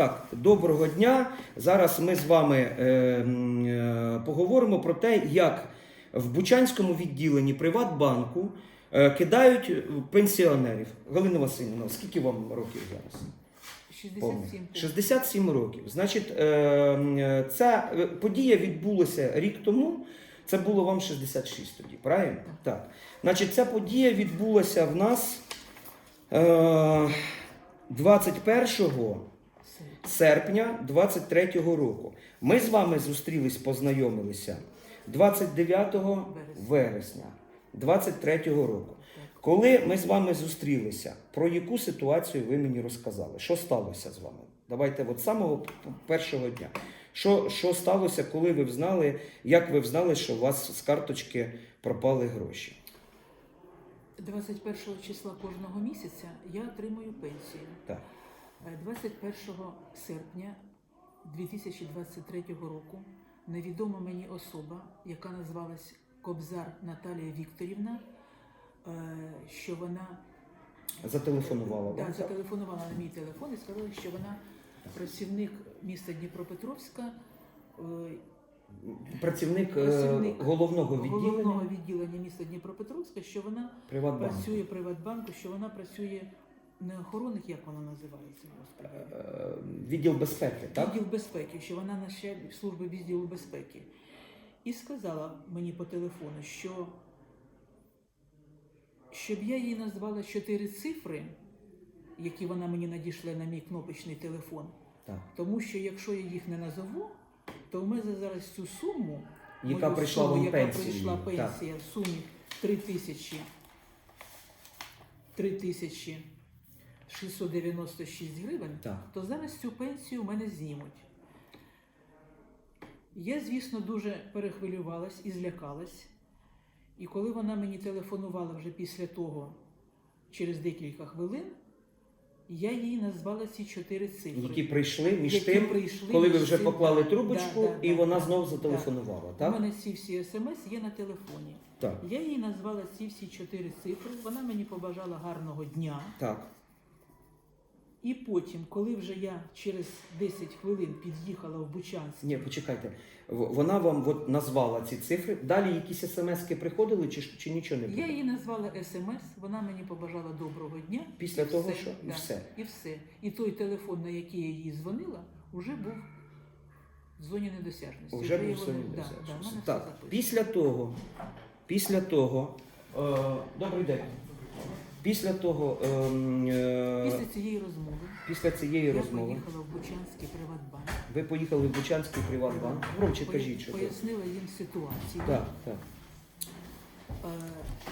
так, доброго дня. Зараз ми з вами е, е, поговоримо про те, як в Бучанському відділенні Приватбанку е, кидають пенсіонерів. Галина Васильівна, скільки вам років зараз? 67 67 років. Значить, е, е, ця е, подія відбулася рік тому. Це було вам 66 тоді, правильно? Так. Значить, ця подія відбулася в нас е, 21 Все. Серпня 23-го року. Ми з вами зустрілись, познайомилися 29 вересня 23-го року. Коли ми з вами зустрілися, про яку ситуацію ви мені розказали? Що сталося з вами? Давайте от самого першого дня. Що, що сталося, коли ви взнали, як ви взнали, що у вас з карточки пропали гроші? 21 числа кожного місяця я отримую пенсію. Так. Е, 21 серпня 2023 року невідома мені особа, яка назвалась Кобзар Наталія Вікторівна, е, що вона Зателефонувала да, зателефонувала на мій телефон і сказала, що вона працівник міста Дніпропетровська. е, Працівник, е, Працівник головного відділення головного відділення міста Дніпропетровська, що вона Приватбанку. працює Приватбанку, що вона працює не охоронник, як вона називається, господи. Е, Відділ безпеки, так? Відділ безпеки, що вона начальник служби відділу безпеки. І сказала мені по телефону, що щоб я їй назвала чотири цифри, які вона мені надійшла на мій кнопочний телефон. Так. Тому що якщо я їх не назову, то в мене зараз цю суму, Яка мою прийшла суму, вам яка пенсією, прийшла так. пенсія в сумі 3 тисячі 3 тисячі 696 гривень, Так. то зараз цю пенсію в мене знімуть. Я, звісно, дуже перехвилювалась і злякалась. І коли вона мені телефонувала вже після того, через декілька хвилин, я їй назвала ці чотири цифри. Які прийшли між Які тим, прийшли коли ви вже цим, поклали трубочку, да, да, і да, вона да, знову да. зателефонувала, У мене ці всі смс є на телефоні. Так. Я їй назвала ці всі чотири цифри. Вона мені побажала гарного дня. Так. І потім, коли вже я через 10 хвилин під'їхала в Бучанськ, Ні, почекайте. Вона вам от назвала ці цифри. Далі якісь смски приходили, чи, чи нічого не було? я їй назвала смс, вона мені побажала доброго дня. Після і того, що? І все. І все. І той телефон, на який я їй дзвонила, вже був в зоні недосяжності. Вже був його собі не- да, да, в все Так, після того, після того, е, добрий день. Після того, ем, е, Після цієї розмови після цієї я розмови, поїхала в Бучанський Приватбанк. ви поїхали в Бучанський приватбанк. Громче кажіть, що. Пояснила їм ситуацію. Так, так. Е,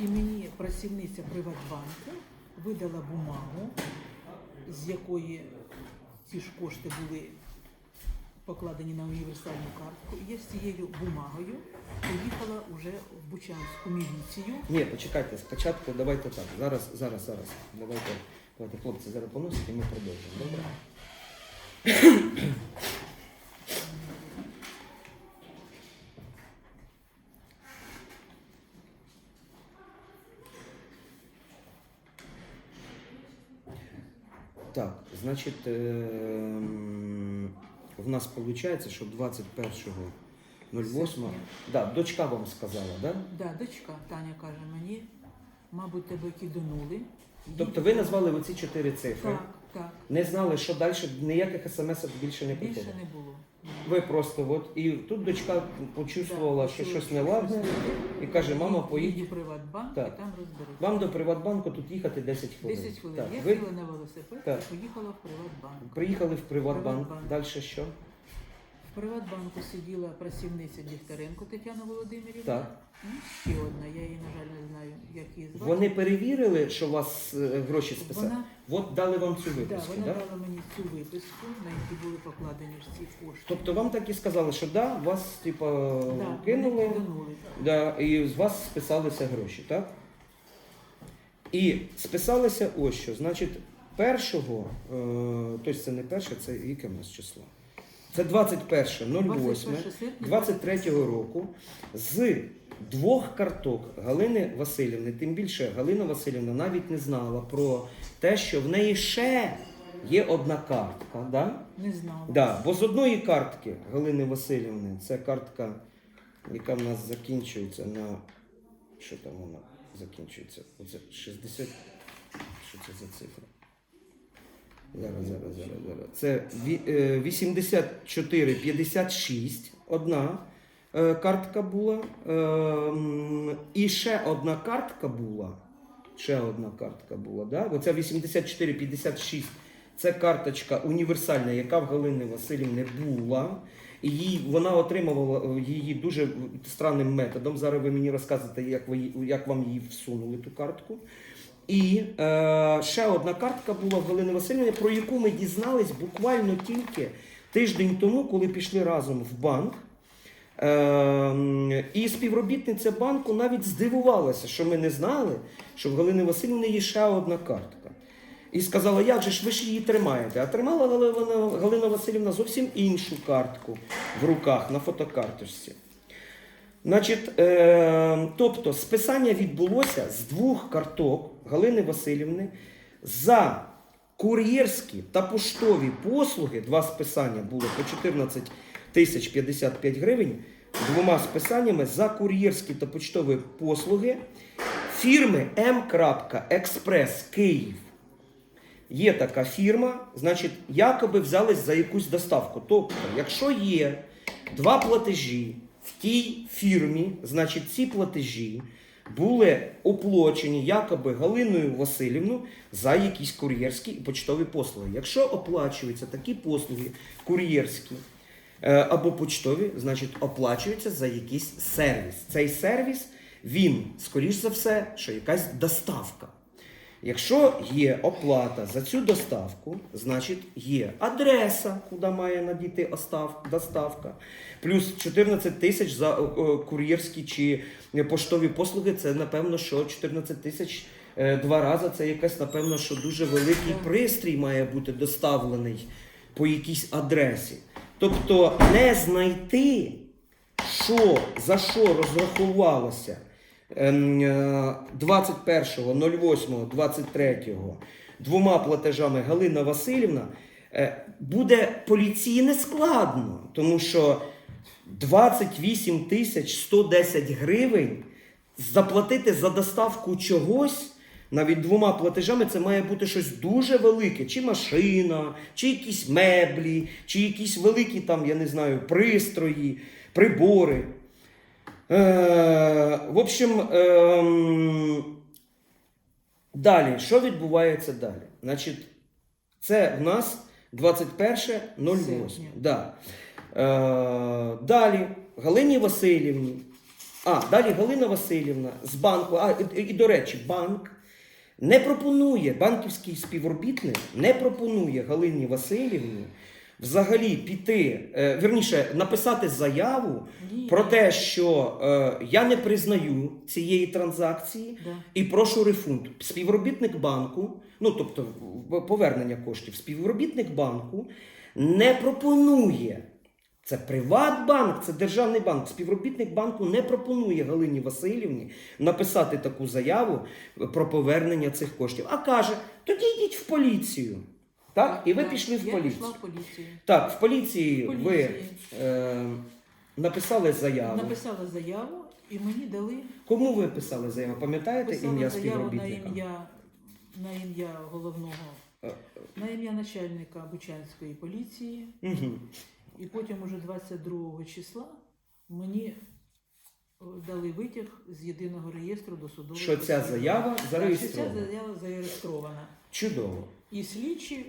І мені працівниця Приватбанку видала бумагу, з якої ці ж кошти були покладені на універсальну картку. І я з цією бумагою поїхала вже в Бучанську міліцію. Ні, почекайте, спочатку давайте так. Зараз, зараз, зараз. Давайте, давайте хлопці зараз поносять і ми продовжимо. Добре? Так, значить, ем, в нас виходить, що 21.08. Да, дочка вам сказала, да? Да, дочка Таня каже мені, мабуть, тебе киданули. Тобто ви назвали оці чотири цифри. Так, так. Не знали, що далі ніяких смс більше не Більше не було. Ви просто от і тут дочка почувствувала, що щось неладне, і каже, мама, Їдь поїдь. до Приватбанк Так. і там розберуться. Вам до Приватбанку тут їхати 10 хвилин. 10 хвилин. Так, Я ви сіла на велосипед Так. і поїхала в Приватбанк. приїхали в Приватбанк. Приватбанк. Далі що? В Приватбанку сиділа працівниця Дігтяренко Тетяна Володимирівна. Так. І ще одна, я її, на жаль, не знаю, як її звати. Вони перевірили, що у вас е, гроші списали. Вона, От дали вам цю да, виписку, вона да? дала мені цю виписку, на якій були покладені ці кошти. Тобто вам так і сказали, що да, вас типа да, кинули. Киданули. Да, і з вас списалися гроші, так? І списалися ось що. Значить, першого, е, тобто це не перше, це яке в нас число? Це 21.08 21 серпня 23-го року з двох карток Галини Васильівни, тим більше Галина Васильівна навіть не знала про те, що в неї ще є одна картка. Да? Не знала. Да, бо з одної картки Галини Васильівни, це картка, яка в нас закінчується на. Що там вона закінчується? Оце 60. Що це за цифра? Зараз, зараз, зараз, зараз. Це ві- е, 84,56. Одна е, картка була. Е, І ще одна картка була. Ще одна картка була. Да? Оця 84,56 це карточка універсальна, яка в Галини Васильівни була. І вона отримувала е, її дуже странним методом. Зараз ви мені розказуєте, як, ви, як вам її всунули ту картку. І е, ще одна картка була в Галини Васильівни, про яку ми дізнались буквально тільки тиждень тому, коли пішли разом в банк. Е, і співробітниця банку навіть здивувалася, що ми не знали, що в Галини Васильівни є ще одна картка. І сказала, як же ж ви ж її тримаєте? А тримала Галина, Васильівна зовсім іншу картку в руках на фотокарточці. Значить, е, тобто списання відбулося з двох карток Галини Васильівни за кур'єрські та поштові послуги. Два списання було по 14 тисяч 55 гривень. Двома списаннями за кур'єрські та почтові послуги фірми М. Експрес Київ. Є така фірма, значить, якоби взялись за якусь доставку. Тобто, якщо є два платежі в тій фірмі, значить ці платежі були оплачені якоби Галиною Васильівну за якісь кур'єрські і почтові послуги. Якщо оплачуються такі послуги кур'єрські е, або почтові, значить оплачуються за якийсь сервіс. Цей сервіс, він, скоріш за все, що якась доставка. Якщо є оплата за цю доставку, значить є адреса, куди має надійти доставка, плюс 14 тисяч за е, е, кур'єрські чи поштові послуги. Це напевно, що 14 тисяч е, два рази. Це якась, напевно, що дуже великий пристрій має бути доставлений по якійсь адресі. Тобто не знайти, що за що розрахувалося 21.08.23 двома платежами Галина Васильівна, е, буде поліції нескладно, тому що 28 тисяч 110 гривень заплатити за доставку чогось. Навіть двома платежами це має бути щось дуже велике, чи машина, чи якісь меблі, чи якісь великі там, я не знаю, пристрої, прибори. Е, в общем, ем, далі, що відбувається далі? Значить, це в нас 21.08. Да. Е, далі Галині Васильівні. А, далі Галина Васильівна з банку. А, і, і, до речі, банк не пропонує, банківський співробітник не пропонує Галині Васильівні взагалі піти, е, верніше, написати заяву Ні. про те, що е, я не признаю цієї транзакції Да. і прошу рефунд. Співробітник банку, ну тобто в- повернення коштів, співробітник банку не пропонує. Це Приватбанк, це державний банк. Співробітник банку не пропонує Галині Васильівні написати таку заяву про повернення цих коштів, а каже: тоді йдіть в поліцію. Так? І ви Так, пішли в я поліцію. пішла в поліцію. Так, в поліції, В ви поліції. е, написали заяву. Написала заяву і мені дали Кому ви писали заяву? Пам'ятаєте писала ім'я заяву на співробітника? ім'я на ім'я головного, Е, на ім'я начальника Бучанської поліції. Угу. І потім уже 22 числа мені е, дали витяг з єдиного реєстру досудового. Що ця розслідування. заява Так, що зареєстрована. ця заява зареєстрована. Чудово. І слідчі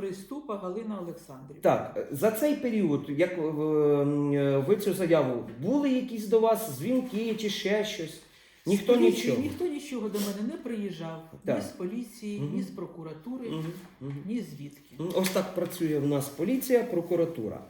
приступа Галина Олександрівна. Так, за цей період, як е, е, ви цю заяву, були якісь до вас дзвінки чи ще щось? Ніхто З нічого. Ніхто нічого до мене не приїжджав. Так. Ні з поліції, Мгм. ні з прокуратури, Мгм, мгм. ні звідки. Ось так працює в нас поліція, прокуратура.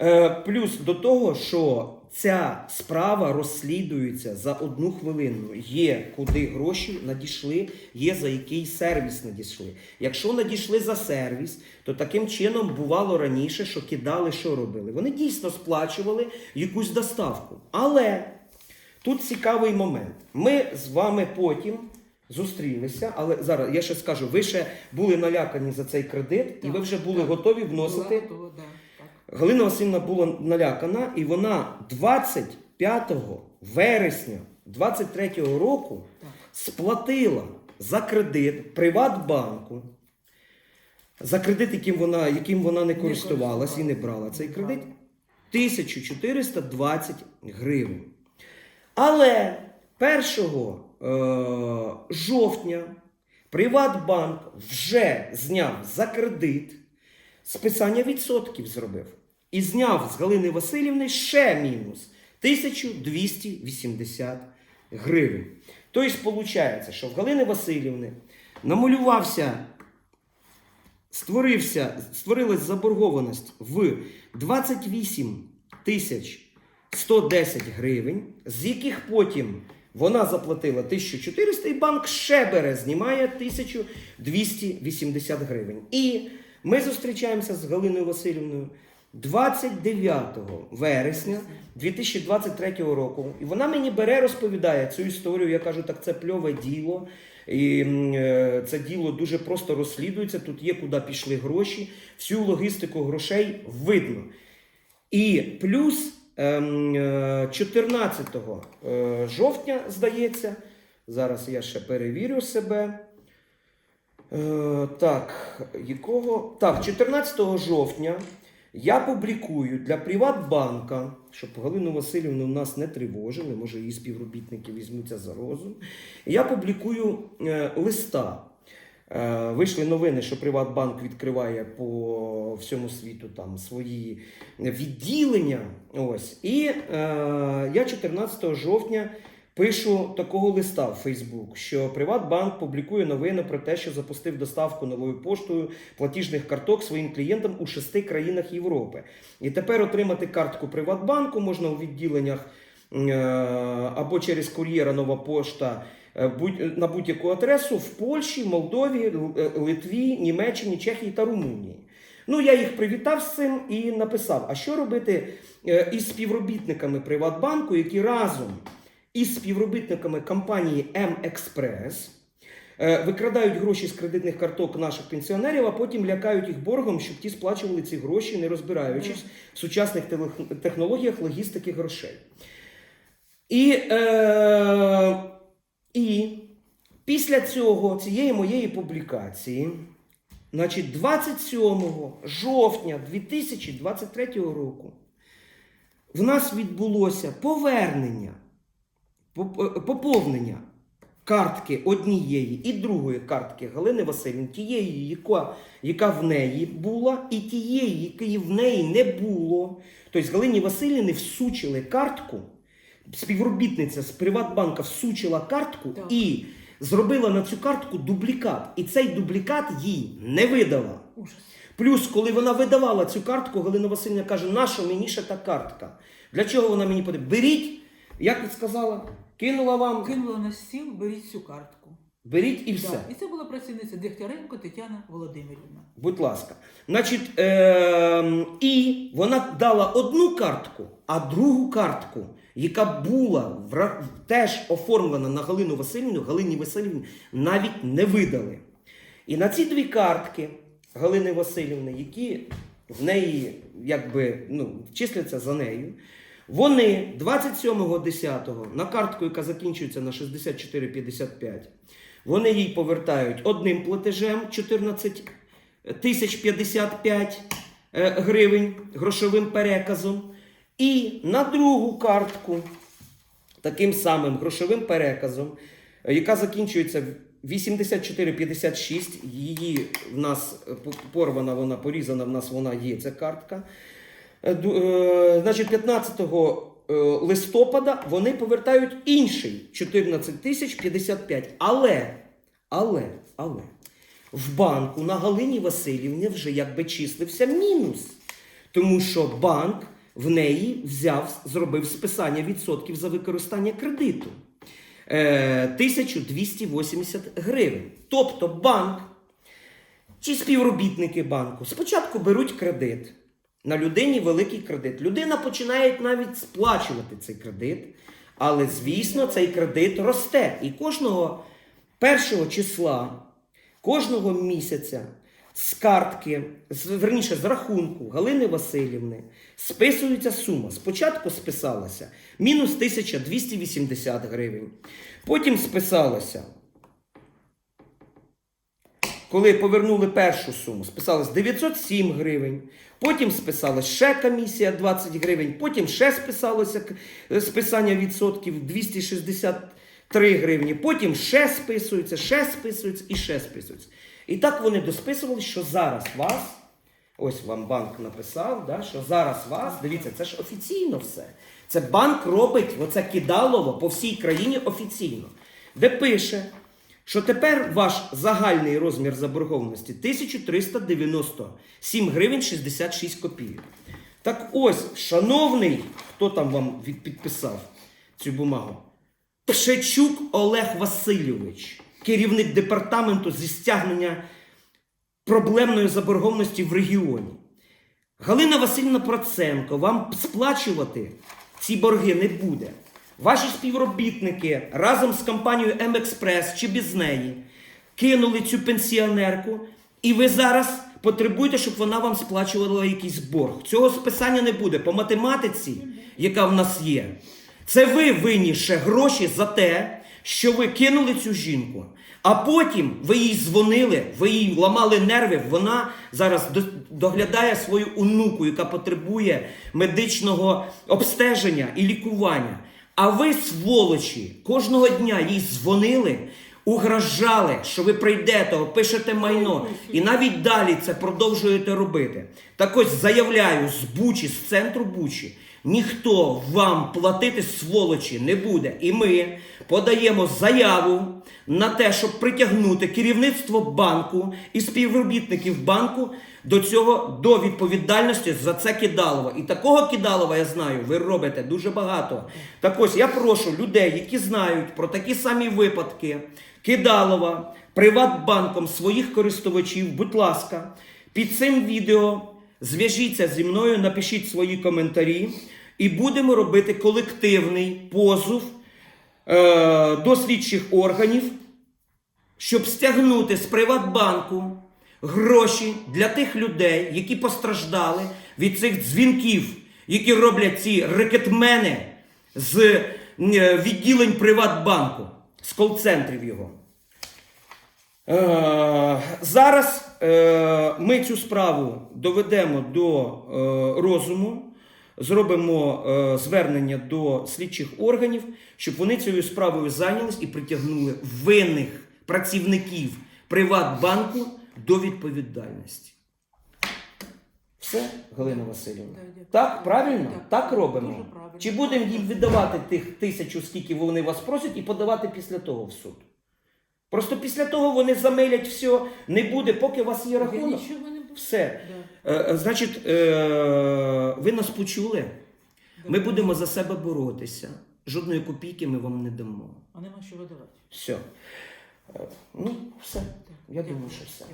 Е, плюс до того, що ця справа розслідується за одну хвилину. Є куди гроші надійшли, є за який сервіс надійшли. Якщо надійшли за сервіс, то таким чином бувало раніше, що кидали, що робили. Вони дійсно сплачували якусь доставку. Але тут цікавий момент. Ми з вами потім зустрілися, але зараз я ще скажу, ви ще були налякані за цей кредит, і ви вже були готові вносити. Галина Васильівна була налякана, і вона 25 вересня 23 року сплатила за кредит Приватбанку. За кредит, яким вона, яким вона не користувалась і не брала цей кредит, 1420 гривень. Але 1 е, жовтня Приватбанк вже зняв за кредит списання відсотків зробив. І зняв з Галини Васильівни ще мінус 1280 гривень. Тобто, виходить, що в Галини Васильівни намалювався, створився, створилась заборгованість в 28 тисяч 110 гривень, з яких потім вона заплатила 1400 і банк ще бере, знімає 1280 гривень. І ми зустрічаємося з Галиною Васильівною 29 вересня 2023 року. І вона мені бере, розповідає цю історію. Я кажу, так це пльове діло. І е, це діло дуже просто розслідується. Тут є куди пішли гроші, всю логістику грошей видно. І плюс 14 е, жовтня, здається, зараз я ще перевірю себе. Е, так, якого? Так, 14 жовтня я публікую для Приватбанка, щоб Галину Васильівну нас не тривожили, може її співробітники візьмуться за розум. Я публікую е, листа. Е, Вийшли новини, що Приватбанк відкриває по всьому світу там свої відділення. Ось. І е, я 14 жовтня пишу такого листа в Фейсбук, що Приватбанк публікує новини про те, що запустив доставку новою поштою платіжних карток своїм клієнтам у шести країнах Європи. І тепер отримати картку Приватбанку можна у відділеннях е, або через кур'єра нова пошта. Е, будь- На будь-яку адресу в Польщі, Молдові, е, Литві, Німеччині, Чехії та Румунії. Ну, я їх привітав з цим і написав: а що робити е, із співробітниками Приватбанку, які разом із співробітниками компанії М-Експрес е, викрадають гроші з кредитних карток наших пенсіонерів, а потім лякають їх боргом, щоб ті сплачували ці гроші, не розбираючись в сучасних технологіях логістики грошей. І, е, і після цього, цієї моєї публікації, значить, 27 жовтня 2023 року в нас відбулося повернення, е, поповнення картки однієї і другої картки Галини Васильівни, тієї, яка, яка в неї була, і тієї, якої в неї не було. Тобто Галині Васильівни всучили картку, співробітниця з Приватбанка всучила картку Так. і зробила на цю картку дублікат. І цей дублікат їй не видала. Ужас. Плюс, коли вона видавала цю картку, Галина Васильівна каже, нащо мені ще та картка? Для чого вона мені потрібна? Беріть, як ви сказала, кинула вам, Кинула на стіл, беріть цю картку. беріть і все. Да. І це була працівниця Дегтяренко Тетяна Володимирівна. Будь ласка. Значить, е- і вона дала одну картку, а другу картку, яка була теж оформлена на Галину Васильівну, Галині Васильівні навіть не видали. І на ці дві картки Галини Васильівни, які в неї якби ну, числяться за нею, вони 27.10 на картку, яка закінчується на 64,55, вони їй повертають одним платежем 14 тисяч 55 е, гривень грошовим переказом. І на другу картку таким самим грошовим переказом, е, яка закінчується 84,56. Її в нас е, порвана, вона порізана, в нас вона є, ця картка. Е, Значить, 15 е, листопада вони повертають інший 14 тисяч 55. Але, але, але в банку на Галині Васильівні вже якби числився мінус. Тому що банк в неї взяв, зробив списання відсотків за використання кредиту. Е, 1280 гривень. Тобто банк чи співробітники банку спочатку беруть кредит. На людині великий кредит. Людина починає навіть сплачувати цей кредит, але, звісно, цей кредит росте. І кожного Першого числа кожного місяця з картки, з, верніше з рахунку Галини Васильівни списується сума. Спочатку списалася мінус 1280 гривень. Потім списалося, коли повернули першу суму, списалось 907 гривень. Потім списалась ще комісія 20 гривень, потім ще списалося е, списання відсотків 263 гривні, потім ще списується, ще списується і ще списується. І так вони досписували, що зараз вас, ось вам банк написав, да, що зараз вас, дивіться, це ж офіційно все. Це банк робить оце кидалово по всій країні офіційно, де пише, що тепер ваш загальний розмір заборгованості 1397 гривень 66 копійок. Так ось, шановний, хто там вам підписав цю бумагу? Пшечук Олег Васильович, керівник департаменту зі стягнення проблемної заборгованості в регіоні. Галина Васильівна Проценко вам сплачувати ці борги не буде. Ваші співробітники разом з компанією М-Експрес чи без неї кинули цю пенсіонерку, і ви зараз потребуєте, щоб вона вам сплачувала якийсь борг. Цього списання не буде. По математиці, яка в нас є, це ви винні ще гроші за те, що ви кинули цю жінку. А потім ви їй дзвонили, ви їй ламали нерви. Вона зараз доглядає свою онуку, яка потребує медичного обстеження і лікування. А ви, сволочі, кожного дня їй дзвонили, угрожали, що ви прийдете, опишете майно, і навіть далі це продовжуєте робити. Так ось заявляю з Бучі, з центру Бучі, ніхто вам платити сволочі не буде. І ми подаємо заяву на те, щоб притягнути керівництво банку і співробітників банку до цього до відповідальності за це кидалово. І такого кидалова я знаю, ви робите дуже багато. Так ось я прошу людей, які знають про такі самі випадки кидалова Приватбанком своїх користувачів, будь ласка, під цим відео зв'яжіться зі мною, напишіть свої коментарі, і будемо робити колективний позов е, до слідчих органів щоб стягнути з Приватбанку гроші для тих людей, які постраждали від цих дзвінків, які роблять ці рекетмени з е, відділень Приватбанку, з кол-центрів його. Е, зараз е, ми цю справу доведемо до е, розуму, зробимо е, звернення до слідчих органів, щоб вони цією справою зайнялись і притягнули винних працівників Приватбанку до відповідальності. Все, Галина Васильівна. Так. Правильно? Так, робимо. Чи будемо їм віддавати тих тисячу, скільки вони вас просять, і подавати після того в суд? Просто після того вони замилять все, не буде, поки у вас є рахунок. Все. Е, е, значить, е, ви нас почули. Ми будемо за себе боротися. Жодної копійки ми вам не дамо. А нема що видавати. Все. Ну, все. Я думаю, що все.